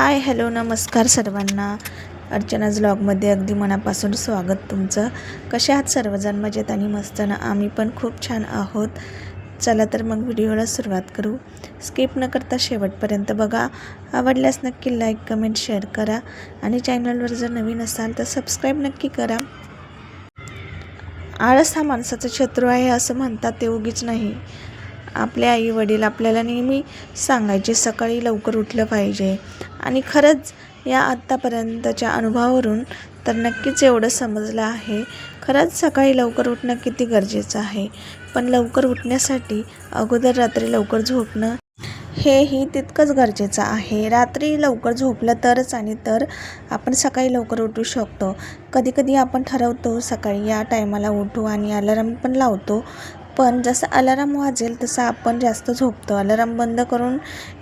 Hi hello नमस्कार सर्वांना. अर्चनाज ब्लॉगमध्ये अगदी मनापासून स्वागत तुमचं. कसे आहात सर्वजण? मजेत आणि मस्त ना? आम्ही पण खूप छान आहोत. चला तर मग व्हिडिओला सुरुवात करू. स्किप न करता शेवटपर्यंत बघा. आवडल्यास नक्की लाईक कमेंट शेअर करा. आणि चॅनलवर जर नवीन असाल तर सबस्क्राईब नक्की करा. आळस हा माणसाचा शत्रू आहे असं म्हणतात ते उगीच नाही. आपले आई वडील आपल्याला नेहमी सांगायचे सकाळी लवकर उठलं पाहिजे. आणि खरंच या आत्तापर्यंतच्या अनुभवावरून तर नक्कीच एवढं समजलं आहे. खरंच सकाळी लवकर उठणं किती गरजेचं आहे. पण लवकर उठण्यासाठी अगोदर रात्री लवकर झोपणं हेही तितकंच गरजेचं आहे. रात्री लवकर झोपलं तरच आणि तर आपण सकाळी लवकर उठू शकतो. कधीकधी आपण ठरवतो सकाळी या टायमाला उठू आणि अलाराम पण लावतो. पण जसं अलाराम वाजेल तसं आपण जास्त झोपतो. अलाराम बंद करून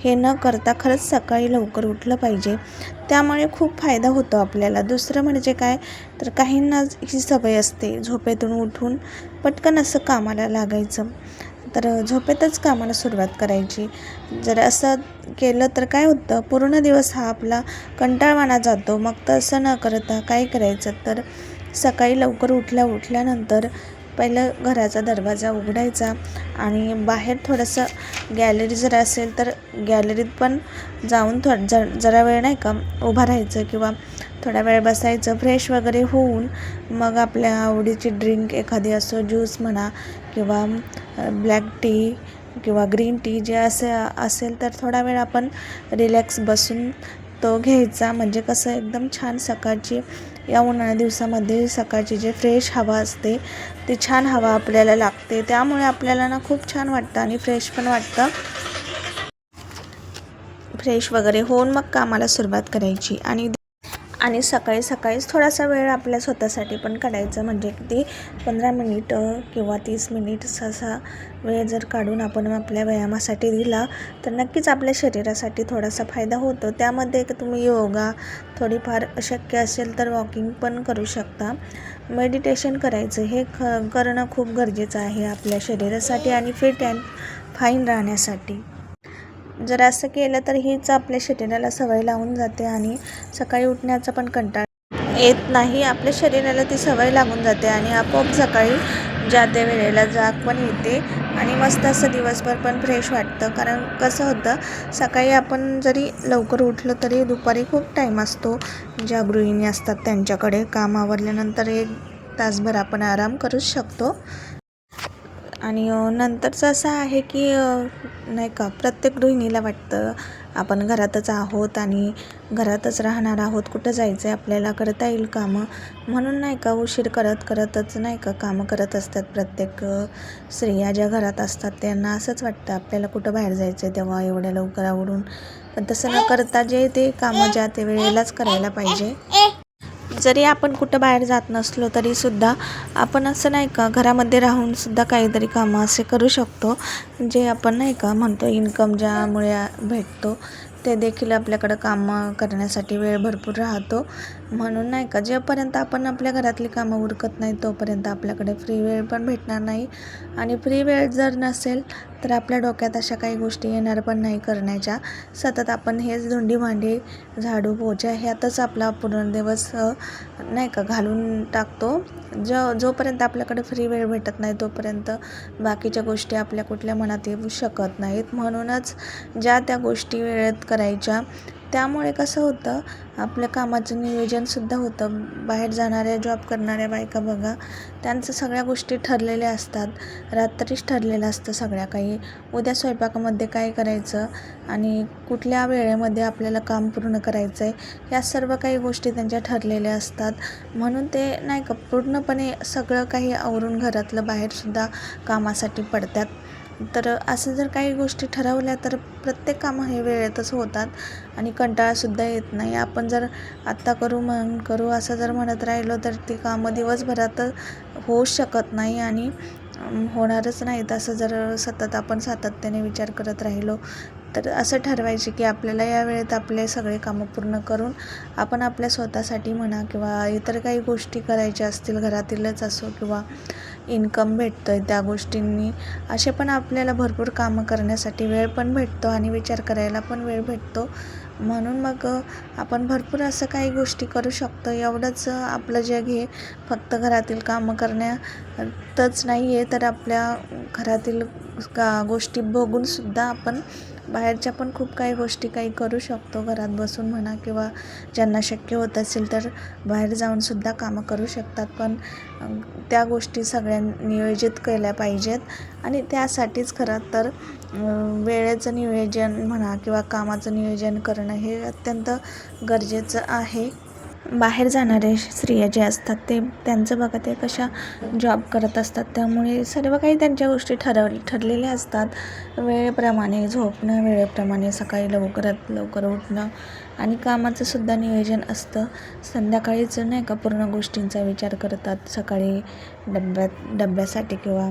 हे न करता खरंच सकाळी लवकर उठलं पाहिजे. त्यामुळे खूप फायदा होतो आपल्याला. दुसरं म्हणजे काय? तर काहींना ही सवय असते झोपेतून उठून पटकन असं कामाला लागायचं. तर झोपेतच कामाला सुरुवात करायची. जर असं केलं तर काय होतं? पूर्ण दिवस हा आपला कंटाळवाणा जातो. मग तसं न करता काय करायचं? तर सकाळी लवकर उठल्या उठल्यानंतर पहिलं घराचा दरवाजा उघडायचा आणि बाहेर थोडंसं गॅलरी जर असेल तर गॅलरीत पण जाऊन थोड ज जरा वेळ नाही का उभा राहायचं किंवा थोडा वेळ बसायचं. फ्रेश वगैरे होऊन मग आपल्या आवडीची ड्रिंक एखादी असो ज्यूस म्हणा किंवा ब्लॅक टी किंवा ग्रीन टी जे असे असेल तर थोडा वेळ आपण रिलॅक्स बसून तो घ्यायचा. म्हणजे कसं एकदम छान सकाळची या उन्हाळ्या दिवसामध्ये सकाळची जे फ्रेश हवा असते ती छान हवा आपल्याला लागते. त्यामुळे आपल्याला ना खूप छान वाटतं आणि फ्रेश पण वाटतं. फ्रेश वगैरे होऊन मग कामाला सुरुवात करायची. आणि आणि सकाळी सकाळीच थोडासा वेळ आपल्या स्वतःसाठी पण काढायचं. म्हणजे किती पंधरा मिनिटं किंवा तीस मिनिट असा वेळ जर काढून आपण आपल्या व्यायामासाठी दिला तर नक्कीच आपल्या शरीरासाठी थोडासा फायदा होतो. त्यामध्ये तुम्ही योगा थोडीफार शक्य असेल तर वॉकिंग पण करू शकता. मेडिटेशन करायचं हे ख करणं खूप गरजेचं आहे आपल्या शरीरासाठी आणि फिट अँड फाईन राहण्यासाठी. जर असं केलं तर हीच आपल्या शरीराला सवय लावून जाते आणि सकाळी उठण्याचा पण कंटाळा येत नाही. आपल्या शरीराला ती सवय लागून जाते आणि आपोआप सकाळी ज्या त्या वेळेला जाग पण येते आणि मस्त असं दिवसभर पण फ्रेश वाटतं. कारण कसं होतं सकाळी आपण जरी लवकर उठलो तरी दुपारी खूप टाईम असतो. ज्या गृहिणी असतात त्यांच्याकडे काम आवरल्यानंतर एक तासभर आपण आराम करूच शकतो. आणि नंतरचं असं आहे की नाही का प्रत्येक गृहिणीला वाटतं आपण घरातच आहोत आणि घरातच राहणार आहोत कुठं जायचं आहे आपल्याला करता येईल कामं. म्हणून नाही का उशीर करत करतच नाही का कामं करत असतात प्रत्येक स्त्रिया ज्या घरात असतात त्यांना असंच वाटतं आपल्याला कुठं बाहेर जायचं आहे तेव्हा एवढ्या लवकर आवडून पण तसं न करता जे ते कामं ज्या ते वेळेलाच करायला पाहिजे. जरी आपण कुठं बाहेर जात नसलो तरीसुद्धा आपण असं नाही का घरामध्ये राहूनसुद्धा काहीतरी कामं असे करू शकतो जे आपण नाही का म्हणतो इन्कम ज्यामुळे भेटतो ते देखील आपल्याकडं कामं करण्यासाठी वेळ भरपूर राहतो. म्हणून नाही का जेपर्यंत आपण आपल्या घरातली कामं उरकत नाही तोपर्यंत आपल्याकडे फ्री वेळ पण भेटणार नाही. आणि फ्री वेळ जर नसेल तर आपल्या डोक्यात अशा काही गोष्टी येणार पण नाही करण्याच्या. सतत आपण हेच धुंडी भांडी झाडू पोछा ह्यातच आपला पूर्ण दिवस नाही का घालून टाकतो. जो जोपर्यंत आपल्याकडे फ्री वेळ भेटत नाही तोपर्यंत बाकीच्या गोष्टी आपल्या कुठल्या मनात येऊ शकत नाहीत. म्हणूनच ज्या त्या गोष्टी वेळेत करायच्या त्यामुळे कसं होतं आपल्या कामाचं नियोजनसुद्धा होतं. बाहेर जाणाऱ्या जॉब करणाऱ्या बायका बघा त्यांचं सगळ्या गोष्टी ठरलेल्या असतात. रात्रीच ठरलेलं असतं सगळ्या काही. उद्या स्वयंपाकामध्ये काय करायचं आणि कुठल्या वेळेमध्ये आपल्याला काम पूर्ण करायचं आहे या सर्व काही गोष्टी त्यांच्या ठरलेल्या असतात. म्हणून ते नाही का पूर्णपणे सगळं काही आवरून घरातलं बाहेरसुद्धा कामासाठी पडतात. तर असं जर काही गोष्टी ठरवल्या तर प्रत्येक कामं हे वेळेतच होतात आणि कंटाळासुद्धा येत नाही. आपण जर आत्ता करू म्हण करू असं जर म्हणत राहिलो तर ती कामं दिवसभरात होऊ शकत नाही आणि होणारच नाहीत असं जर सतत आपण सातत्याने विचार करत राहिलो. तर असं ठरवायचे की आपल्याला या वेळेत आपले सगळे कामं पूर्ण करून आपण आपल्या स्वतःसाठी म्हणा किंवा इतर काही गोष्टी करायच्या असतील घरातीलच असो किंवा इन्कम भेटतो आहे त्या गोष्टींनी. असे पण आपल्याला भरपूर कामं करण्यासाठी वेळ पण भेटतो आणि विचार करायला पण वेळ भेटतो. म्हणून मग आपण भरपूर असं काही गोष्टी करू शकतो. एवढंच आपलं जग हे फक्त घरातील कामं करण्यातच नाही आहे तर आपल्या घरातील का गोष्टी बघूनसुद्धा आपण बाहेरच्या पण खूप काही गोष्टी काही करू शकतो. घरात बसून म्हणा किंवा ज्यांना शक्य होत असेल तर बाहेर जाऊनसुद्धा कामं करू शकतात. पण त्या गोष्टी सगळ्या नियोजित केल्या पाहिजेत. आणि त्यासाठीच खरं तर वेळेचं नियोजन म्हणा किंवा कामाचं नियोजन करणं हे अत्यंत गरजेचं आहे. बाहेर जाणारे स्त्रिया जे असतात ते त्यांचं बघा ते कशा जॉब करत असतात. त्यामुळे सर्व काही त्यांच्या गोष्टी ठरव ठरलेल्या असतात. वेळेप्रमाणे झोपणं वेळेप्रमाणे सकाळी लवकरात लवकर उठणं आणि कामाचं सुद्धा नियोजन असतं. संध्याकाळीच नाही का पूर्ण गोष्टींचा विचार करतात सकाळी डब्यात डब्यासाठी किंवा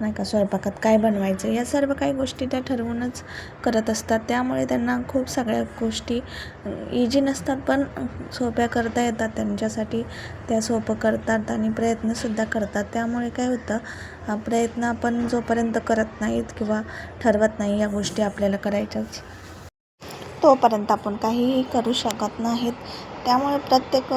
नाही का स्वयंपाकात काय बनवायचं या सर्व काही गोष्टी त्या ठरवूनच करत असतात. त्यामुळे त्यांना खूप सगळ्या गोष्टी इजी नसतात पण सोप्या करता येतात. त्यांच्यासाठी त्या सोपं करतात आणि प्रयत्नसुद्धा करतात. त्यामुळे काय होतं हा प्रयत्न आपण जोपर्यंत करत नाहीत किंवा ठरवत नाही या गोष्टी आपल्याला करायच्याच. तोपर्यंत आपण काहीही करू शकत नाहीत. त्यामुळे प्रत्येक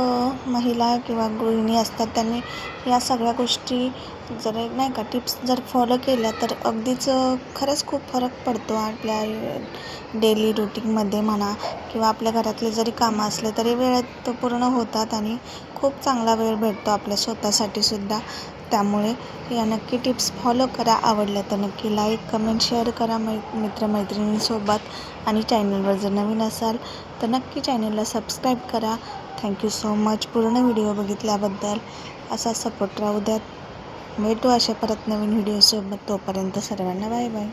महिला किंवा गृहिणी असतात त्यांनी या सगळ्या गोष्टी जर नाही का टिप्स जर फॉलो केल्या तर अगदीच खरंच खूप फरक पडतो आपल्या डेली रुटीनमध्ये म्हणा किंवा आपल्या घरातले जरी कामं असले तरी वेळेत पूर्ण होतात आणि खूप चांगला वेळ भेटतो आपल्या स्वतःसाठी सुद्धा. त्यामुळे या नक्की टिप्स फॉलो करा. आवडल्या तर नक्की लाईक कमेंट शेअर करा मै मित्रमैत्रिणींसोबत आणि चॅनलवर जर नवीन असाल तर नक्की चॅनलला सबस्क्राईब करा. Thank you so much. पूर्ण व्हिडिओ बघितल्याबद्दल असा सपोर्ट राहू द्यात. भेटू अशा परत नवीन व्हिडिओसोबत. तोपर्यंत सर्वांना बाय बाय.